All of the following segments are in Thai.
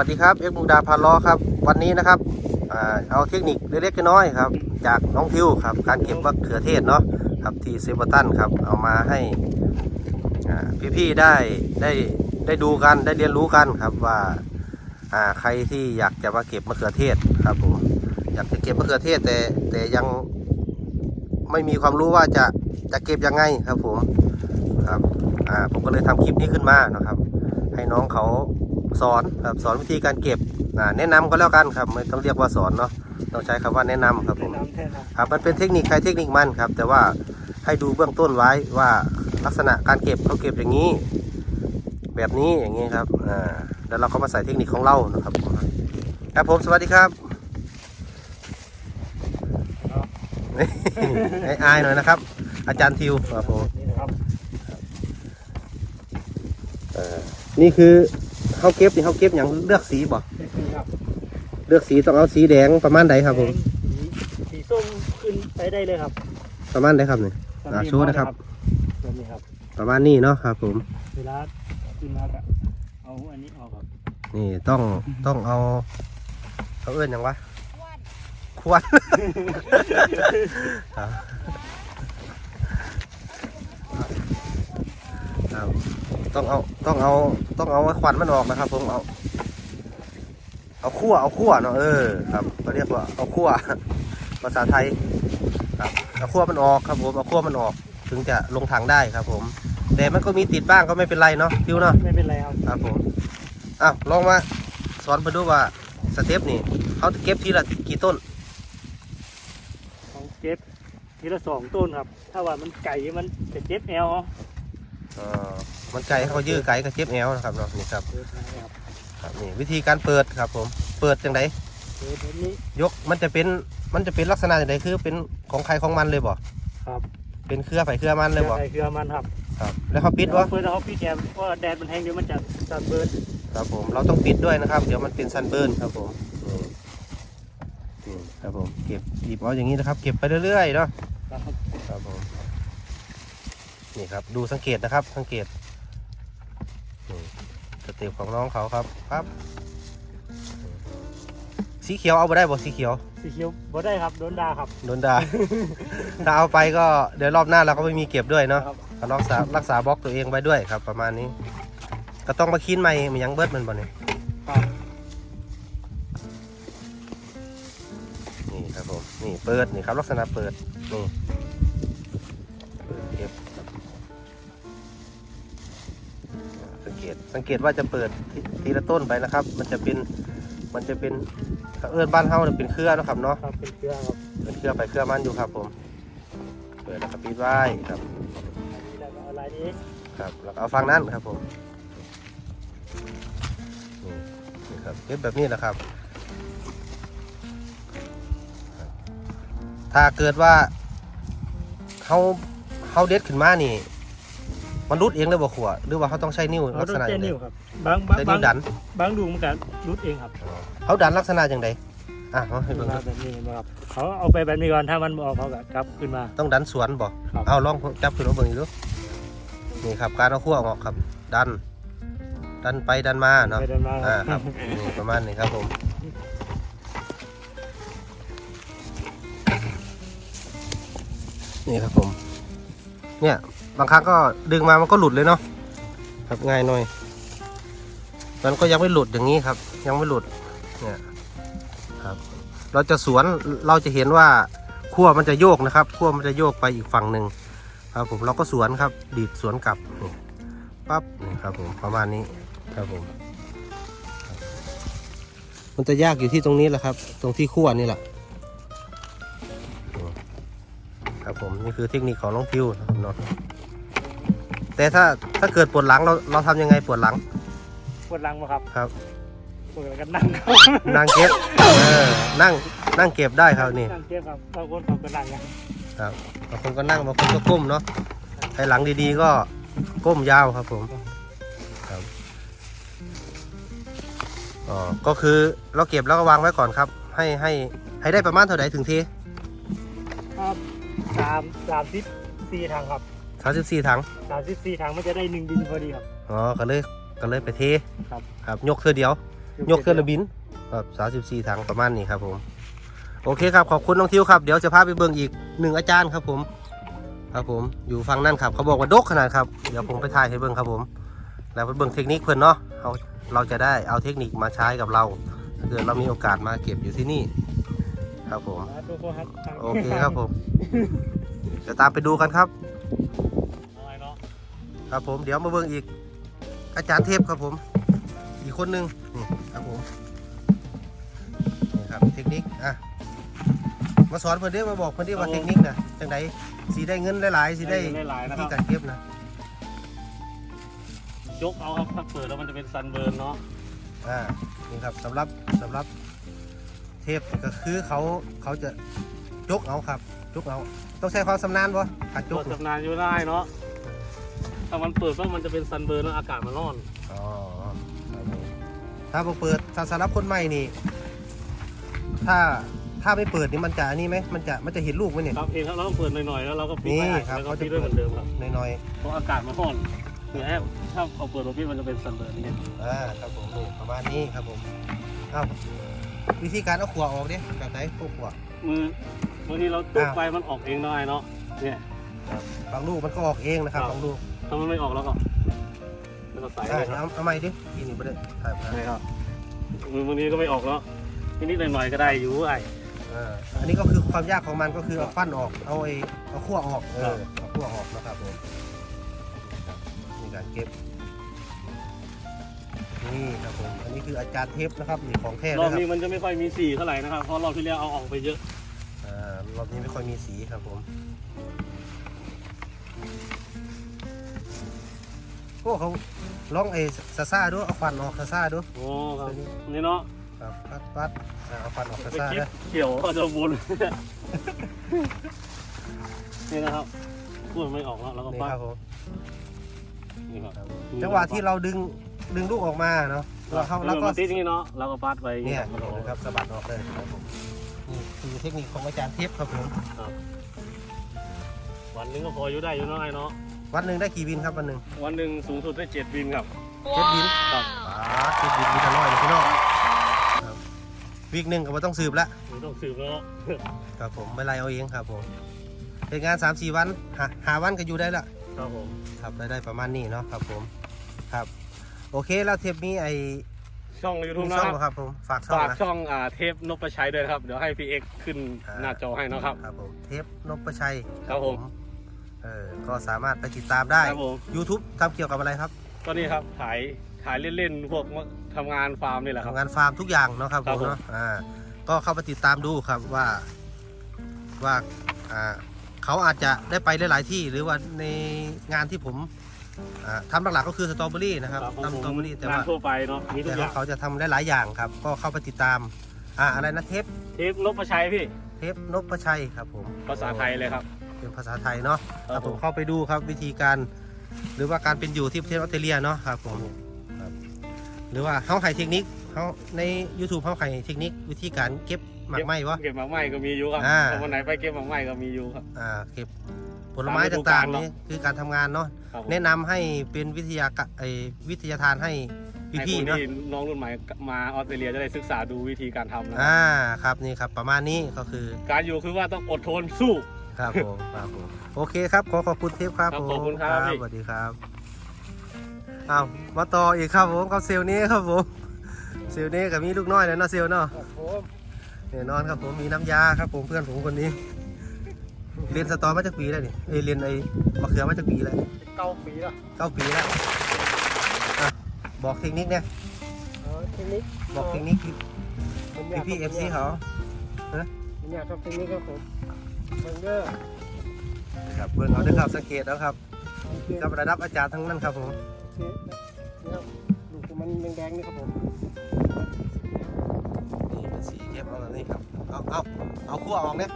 สวัสดีครับเอ็กซ์มูดาพาล้อครับ วันนี้นะครับเอาเทคนิคเล็กๆน้อยๆครับ จากน้องทิวครับ การเก็บมะเขือเทศเนาะครับที่เซเบอร์ตันครับ เอามาให้พี่ๆได้ได้ได้ดูกันได้เรียนรู้กันครับว่าใครที่อยากจะมาเก็บมะเขือเทศครับผมอยากจะเก็บมะเขือเทศแต่แต่ยังไม่มีความรู้ว่าจะจะเก็บยังไงครับผมครับผมก็เลยทำคลิปนี้ขึ้นมานะครับ ให้น้องเขา สอนครับสอนวิธีการเก็บอ่าแนะนำก็แล้วกันครับไม่ต้องเรียกว่าสอนเนาะต้องใช้คำว่าแนะนำครับผมน้ำแท่นะครับมันเป็นเทคนิคใครเทคนิคมันครับ แต่ว่าให้ดูเบื้องต้นไว้ว่าลักษณะการเก็บเขาเก็บอย่างนี้ แบบนี้อย่างนี้ครับอ่าแล้วเราก็มาใส่เทคนิคของเรานะครับครับผมสวัสดีครับให้อายหน่อยนะครับ อาจารย์ทิวครับผมนี่นะครับนี่คือ เขาเก็บนี่เขาเก็บอย่างเลือกสีบ่ครับเลือกสีต้องเอาสีแดงประมาณใดครับผม สีส้มขึ้นไปได้เลยครับ ประมาณใดครับเนี่อ่าโชว์นะครับแบบนี้ครับ ประมาณนี้เนาะครับ ผม เวลาขึ้นมาก็เอาอันนี้ออกครับ นี่ต้องต้องเอาเขาเอื้อนหยังวะควนครับครับ ต้องเอาต้องเอาต้องเอาควันมันออกนะครับ ผมเอาเอาขั้วเอาขั้วเนาะเออครับเขาเรียกว่าเอาขั้วภาษาไทยครับเอาขั้วมันออกครับผมเอาขั้วมันออกถึงจะลงถังได้ครับ ผม แต่มันก็มีติดบ้างก็ไม่เป็นไรเนาะทิวเนาะไม่เป็นไรครับครับผมอ้าวลองมาสอนมาดูว่าสเต็ปนี่เขาจะเก็บทีละกี่ต้นของเก็บทีละสองต้นครับ ถ้าว่ามันไก่มันจะเจ็บแอลเนาะอ่า มันไก่เขายื้อไก่ก็เจ็บแอวนะครับเนาะนี่ครับเจ็บนะครับครับนี่วิธีการเปิดครับ ผมเปิดจังไดเจ็บแบบนี้ยกมันจะเป็นมันจะเป็นลักษณะจังไดคือเป็นของใครของมันเลยบ่ครับเป็นเครือไฟเครือมันเลยบ่ไก่เครือมันครับครับ แล้วเขาปิดวะเพื่อเขาปิดแกมเพราะว่าแดดมันแห้งเดี๋ยวมันจะสั่นเบิร์นครับผมเราต้องปิดด้วยนะครับ เดี๋ยวมันเป็นซันเบิร์นครับผมนี่นี่ครับผมเก็บหยิบเอาอย่างนี้นะครับ เก็บไปเรื่อยๆเนาะนะครับครับผมนี่ครับดูสังเกตนะครับ สังเกตนี่ สเต็ปของน้องเขาครับครับสีเขียวเอาไปได้บ่สีเขียว สีเขียวบ่ได้ครับโดนด่าครับโดนด่า ถ้าเอาไปก็เดี๋ยวรอบหน้าเราก็ไม่มีเก็บด้วยเนาะครับก็รักษารักษาบล็อกตัวเองไว้ด้วยครับ ประมาณนี้ ก็ต้องมาคินใหม่มันยังเบิดมันบ่เนี่ยครับนี่ครับผมนี่เปิดนี่ครับลักษณะเปิดนี่ สังเกตสังเกตว่าจะเปิดทีทีละต้นไปนะครับ มันจะเป็นมันจะเป็นเขาเอื้อนบ้านเฮาเนี่ยเป็นเครือเนาะครับเนาะครับเป็นเครือครับเป็นเครือไปเครือมันอยู่ครับผม เปิดแล้วก็ปิดไว้ครับอันนี้แล้วก็เอาลายนี้ครับแล้วก็เอาฟังนั้นครับผมนี่นี่ครับเก็บแบบนี้แหละครับ ถ้าเกิดว่าเขาเขาเด็ดขึ้นมานี่ มันรุดเองเลยบ่ขวหรือว่าเขาต้องใช้นิ้วเราลักต้อษงณะเจอย่างไรนิ้วครับบางบางใช้บานิ้งวดัน บางดูมันก็รุดเองครับ เขาดันลักษณะอย่างไรอะเอาให้เบิ่งมาดูแบบนี้นะครับเขาเอาไปแบบนี้ก่อนถ้ามันบ่ออกเขาก็กลับขึ้นมา ต้องดันสวนบ่ครับเอาลองจับขึ้นมาเบิ่งดูนี่ครับการเอาขั้วออกครับ ดัน ดันไปดันมาเนาะไปเดินมาอ่าครับนี่ประมาณนี้ครับผมนี่ครับผม เนี่ย บางครั้งก็ดึงมามันก็หลุดเลยเนาะครับง่ายหน่อย มันก็ยังไม่หลุดอย่างนี้ครับ ยังไม่หลุดเนี่ยครับ เราจะสวนเราจะเห็นว่าขั้วมันจะโยกนะครับขั้วมันจะโยกไปอีกฝั่งหนึ่งครับผมเราก็สวนครับ ดีดสวนกลับนี่ปั๊บนี่ครับผมประมาณนี้ครับผม มันจะยากอยู่ที่ตรงนี้แหละครับ ตรงที่ขั้วนี่แหละครับผมนี่คือเทคนิคของน้องพิวนะครับเนาะ แต่ถ้าถ้าเกิดปวดหลังเราเราทำยังไงปวดหลังปวดหลังมาครับครับปวดหลังกันนั่งครับนั่งเก็บเออนั่งนั่งเก็บได้ครับนี่นั่งเก็บครับบางคนเขาก็นั่งนะครับบางคนก็นั่งบางคนก็ก้มเนาะให้หลังดีๆก็ก้มยาวครับผมครับอ๋อก็คือเราเก็บแล้วก็วางไว้ก่อนครับ ให้ให้ให้ได้ประมาณเท่าไหร่ถึงทีครับสามสามสิบสี่ทางครับสามสิบสี่ถังสามสิบสี่ทางมันจะได้หนึ่งดินพอดีครับ อ๋อก็เลยก็เลยไปเทครับ ครับยกเธอเดียว ยกเครื่องบินครับสามสิบสี่ถังประมาณนี้ครับผมโอเคครับขอบคุณน้องทิวครับเดี๋ยวจะพาไปเบิ่งอีกหนึ่งอาจารย์ครับผม ครับผมอยู่ฝั่งนั่นครับ เขาบอกว่าดกขนาดครับเดี๋ยวผมไปถ่ายให้เบิ่งครับผม แล้วไปเบิ่งเทคนิคเพื่อนเนาะเขาเราจะได้เอาเทคนิคมาใช้กับเราถ้าเกิดเรามีโอกาสมาเก็บอยู่ที่นี่ ครับผมมาดูโคฮัททางโอเคครับผมเดี๋ยวตามไปดูกันครับอะไรเนาะ ครับผมเดี๋ยวมาเบิ่งอีก อาจารย์เทพครับผม อีกคนหนึงนี่ครับผมนี่ครับเทคนิคอะมาสอนเพื่อนเด้อมาบอกเพื่อนเด้อว่าเทคนิคนะจังไดสีได้เงินหลายๆสีได้ได้หลายนะคที่รับการเก็บนะยกเอาครับถ้าเปิดแล้วมันจะเป็นซันเบิร์นเนาะอ่านี่ครับสำหรับสำหรับเทพก็คือเขาเขาจะยกเอาครับยกเอา ต้องใช้ความสำนาญปะการยตัวกนี่ จำนานอยู่ได้เนาะ ถ้ามันเปิดว่ามันจะเป็นซันเบิร์นแล้วอากาศมันร้อน อ๋อครับผมถ้าผมเปิดถ้าสำหรับคนใหม่นี่ ถ้าถ้าไม่เปิดนี่มันจะอันนี้ไหมมันจะมันจะเห็นลูกไหมเนี่ย ครับเองครับเราต้องเปิดหน่อยๆแล้วเราก็ปิดนี่ไว้ครับแล้วก็เขาจะปิดด้วยเหมือนเดิมครับน้อยเพราะอากาศมันร้อนคือแอบถ้าเอาเปิดโรบี้มันจะเป็นซันเบิร์นนี่ๆอ่าครับผมนี่ประมาณนี้ครับผมเอ้าวิธีการเอาขวออกเนี่ยแบบไหนพวกขวมือบางทีเราตุ๊บไปมันออกเองได้เนาะเนี่ย บางลูกมันก็ออกเองนะครับครับ บางลูก ถ้ามันไม่ออกแล้วก็แล้วก็ใส่อ่าเลยครับเอาเอาใหม่ดิกินนี่ไม่ได้ถ่ายมาใช่ครับมือบางทีก็ไม่ออกแล้วนิดๆหน่อยๆก็ได้อยู่ไอ้อ่าอันนี้ก็คือความยากของมันก็คือเอาฟันออกเอาไอ้เอาขั้วออกเออเอาขั้วออกนะครับผมครับนี่การเก็บนี่ครับผมอันนี้คืออาจารย์เทปนะครับนี่ของแท้รนะอบครับนี้มันจะไม่ค่อยมีสีเท่าไหร่นะครับเพราะรอบที่แล้วเอาออกไปเยอะอ่ารอบนี้ไม่ค่อยมีสีครับผม อ้เขาลองไอ้ซาซ่าดูเอาฟันออกซาซ่าดูโอ้ครับนี่เนาะครับปัดปัดอ่าเอาฟันออกซาไปซ่าคลิปนะเขียวก็จะวนนี่นะครับพูดไม่ออกแล้วเราก็นี่ฟังครับผมนี่ครับจังหวะที่เราดึงดึงลูกออกมาเนาะเราเข้าแล้วก็มันติดอย่างนี้เนาะเราก็ปัดไปเนี่ยมันออกนะครับสะบัดออกเลยครับผมนี่คือเทคนิคของอาจารย์เทปครับผมวันหนึงก็พออยู่ได้อยู่เนาะไอ้เนาะ วันหนึ่งได้กี่วินครับวันหนึ่งวันหนึ่งสูงสุดได้เจ็ดวินครับเจ็ดวินครับป๋าเจ็ดวินวินละร้อยเลยพี่น้องครับวีคหนึ่งก็ไม่ต้องสืบละไม่ต้องสืบแล้วครับผมไม่ไล่เอาเองครับผมเป็นงานสามสี่วันหาหาวันก็อยู่ได้ละครับผมครับรายได้ประมาณนี้เนาะครับผมครับ โอเคแล้วเทปนี้ไอช่องยูทูบมีนะช่องครับเหรอครับผมฝากช่องฝากนะช่องอ่าเทปนพชัยด้วยนะครับ เดี๋ยวให้พี่เอ็กซ์ขึ้นอ่าหน้าจอให้นะครับ ครับผมเทปนพชัยครับผม เออก็สามารถไปติดตามได้ ครับผม YouTube ทำเกี่ยวกับอะไรครับก็นี่ครับถ่ายถ่ายเล่นๆพวกทำงานฟาร์มนี่แหละครับ ทำงานฟาร์มทุกอย่างเนาะครับคผรับมผม เนาะอ่าก็เข้าไปติดตามดูครับว่าว่าอ่าเขาอาจจะได้ไปหลาย ๆ ที่หรือว่าในงานที่ผมอ่าทำหลัก ๆ ก็คือสตรอเบอรี่นะครับครับผมทำสตรอเบอรี่แต่งานว่า ทั่วไปเนาะมีทุแต่กอย่างเขาจะทำได้หลายอย่างครับ ก็เข้าไปติดตาม อ่าอะไรนะเทปเทปนพชัยพี่เทปนพชัยครับผมภาษาไทยเลยครับ เป็นภาษาไทยเนาะครับผมเข้าไปดูครับวิธีการ หรือว่าการเป็นอยู่ที่ประเทศออสเตรเลียเนาะครับผมครับหรือว่าเขาไข่เทคนิคเขาใน YouTube เขาไข่เทคนิควิธีการเก็บหมากไม้วะ เก็บหมากไม้ก็มีอยู่ครับอ่าถ้าวันไหนไปเก็บหมากไม้ก็มีอยู่ครับ อ่าเก็บผลไม้ตามฤดูต่างกาลๆเนอะนี่คือการทำงานเนาะครับผมแนะนำให้เป็นวิทยากะไอวิทยาทานให้ให้พี่คนๆเนาะที่น้องรุ่นใหม่มาออสเตรเลียจะได้ศึกษาดูวิธีการทำนะอ่าครับนี่ครับประมาณนี้ก็คือ การอยู่คือว่าต้องอดทนสู้ ครับผมครับผมโอเคครับ ขอขอบคุณเทปครับครับผมขอบคุณครับพี่สวัสดีครับอ้าวมาต่ออีกครับผมกับเซลลนี้ครับผมเซลลนี้กับมีลูกน้อยแล้วเนาะเซลลเนาะครับผมแน่นอนครับผมมีน้ำยาครับผมเพื่อนผมคนนี้ เรียนสตอมาจากปีแล้วนี่เอยเรียนไอ้มะเขือมาจากปีแล้วเก้าปีแล้วเก้าปีแล้วอะบอกเทคนิคเนี่ยเทคนิคบอกเทคนิคพี่พี่เอฟซีเขาผมอยากทำเทคนิคครับผม เบงเกอร์ครับเบิ่งเอาเด้อครับสังเกตแล้วครับกับระดับอาจารย์ทั้งนั้นครับผมนี่ครับลูกมันแดงๆนี่ครับผมนี่เป็นสีเก็บเอาแบบนี้ครับเอาเอาเอาขั้วออกเนี่ย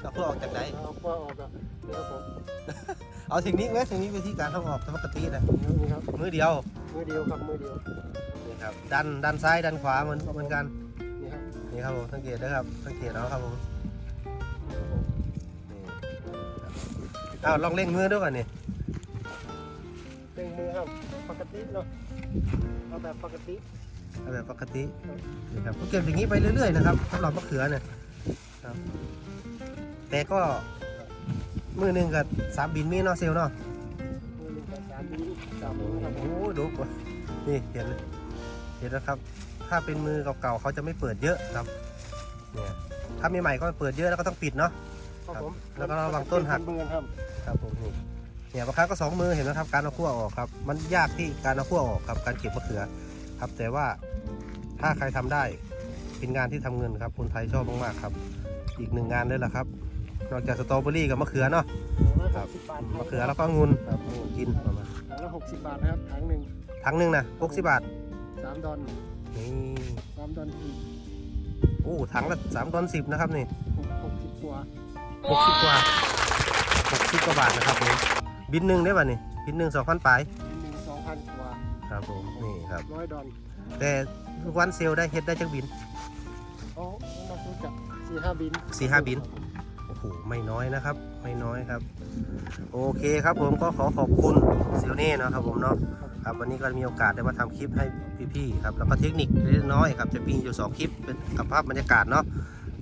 เอาขั้วออกจากไหนเอาเพื่อออกอะนี่ครับผมเอาเทคนิคไหมเทคนิควิธีการทำออกปกตินะนี่ครับมือเดียวมือเดียวครับมือเดียวนี่ครับดันดันซ้ายดันขวาเหมือนเหมือนกันนี่ครับนี่ครับผมสังเกตนะครับสังเกตเอาครับผม อ้าวลองเล่งมือด้วยก่อนนี่เร่งมือครับปกติเนาะเอาแบบปกติเอาแบบปกตินี่ครับก็เก็บอย่างนี้ไปเรื่อยๆนะครับสำหรับมะเขือเนี่ยครับแต่ก็มือหนึ่งกับสามบินมีเนาะเซลลเนาะมือหนึ่งกับสามนิ้วสามนิ้วครับผโอ้มดูก่อนนี่เห็นเห็นแล้วครับ ถ้าเป็นมือเก่าๆเขาจะไม่เปิดเยอะครับเนี่ยถ้าใหม่ๆก็เปิดเยอะแล้วก็ต้องปิดเนาะครับผมแล้วก็ระวังต้นหักเบือนครับครับผมนี่ เนี่ยบางครั้งก็สองมือเห็นไหมครับการเอาขั้วออกครับ มันยากที่การเอาขั้วออกครับการเก็บมะเขือครับ แต่ว่าถ้าใครทำได้เป็นงานที่ทำเงินครับคนไทยชอบมากๆครับ อีกหนึ่งงานเลยล่ะครับ นอกจากสตรอเบอรี่กับมะเขือเนาะครับสิบบาทมะเขือแล้วก็องุ่นครับองุ่นกินประมาณถังละหกสิบบาทนะครับถังหนึ่งทั้งหนึ่งนะหกสิบบาทสามดอนนี่สามดอนอีกโอ้ถังละสามตอนสิบนะครับนี่หกหกสิบกว่าหกสิบกว่าหกสิบกว่าบาทนะครับผม บินหนึ่งได้ป่ะนี่บินหนึ่งสองพันปลายหนึ่งสองพันกว่าครับผมนี่ครับ ร้อยดอนแต่ทุกวันเซลลได้เฮ็ดได้จักบินเขาเราซื้อจากสี่ห้าบินสี่ห้าบินโอ้โหไม่น้อยนะครับ ไม่น้อยครับ โอเคครับผมก็ขอขอบคุณเซลเน่นะครับผมเนาะครับวันนี้ก็มีโอกาสได้มาทำคลิปให้พี่ๆครับแล้วก็เทคนิคเล็กน้อยครับจะมีอยู่สองคลิปเป็นกับภาพบรรยากาศเนาะ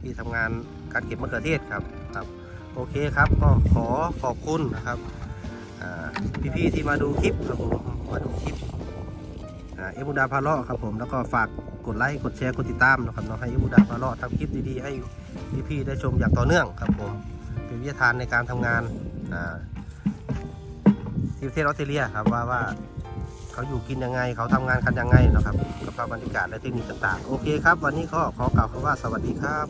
ที่ทำงานการเก็บมะเขือเทศครับครับ โอเคครับก็ขอขอบคุณนะครับอ่า พี่ๆที่มาดูคลิปครับผมมาดูคลิปอ่าเอมูดาพาเลาะครับผมแล้วก็ฝากกดไลค์กดแชร์กดติดตามนะครับเนาะให้เอมูดาพาเลาะทำคลิปดีๆให้พี่ๆได้ชมอย่างต่อเนื่องครับผมเป็นวิทยาทานในการทำงานอ่าที่ประเทศออสเตรเลียครับว่าว่าเขาอยู่กินยังไง เขาทำงานกันยังไงนะครับกับภาพบรรยากาศและเทคนิคต่างๆ โอเคครับ วันนี้ก็ขอกล่าวคำว่าสวัสดีครับ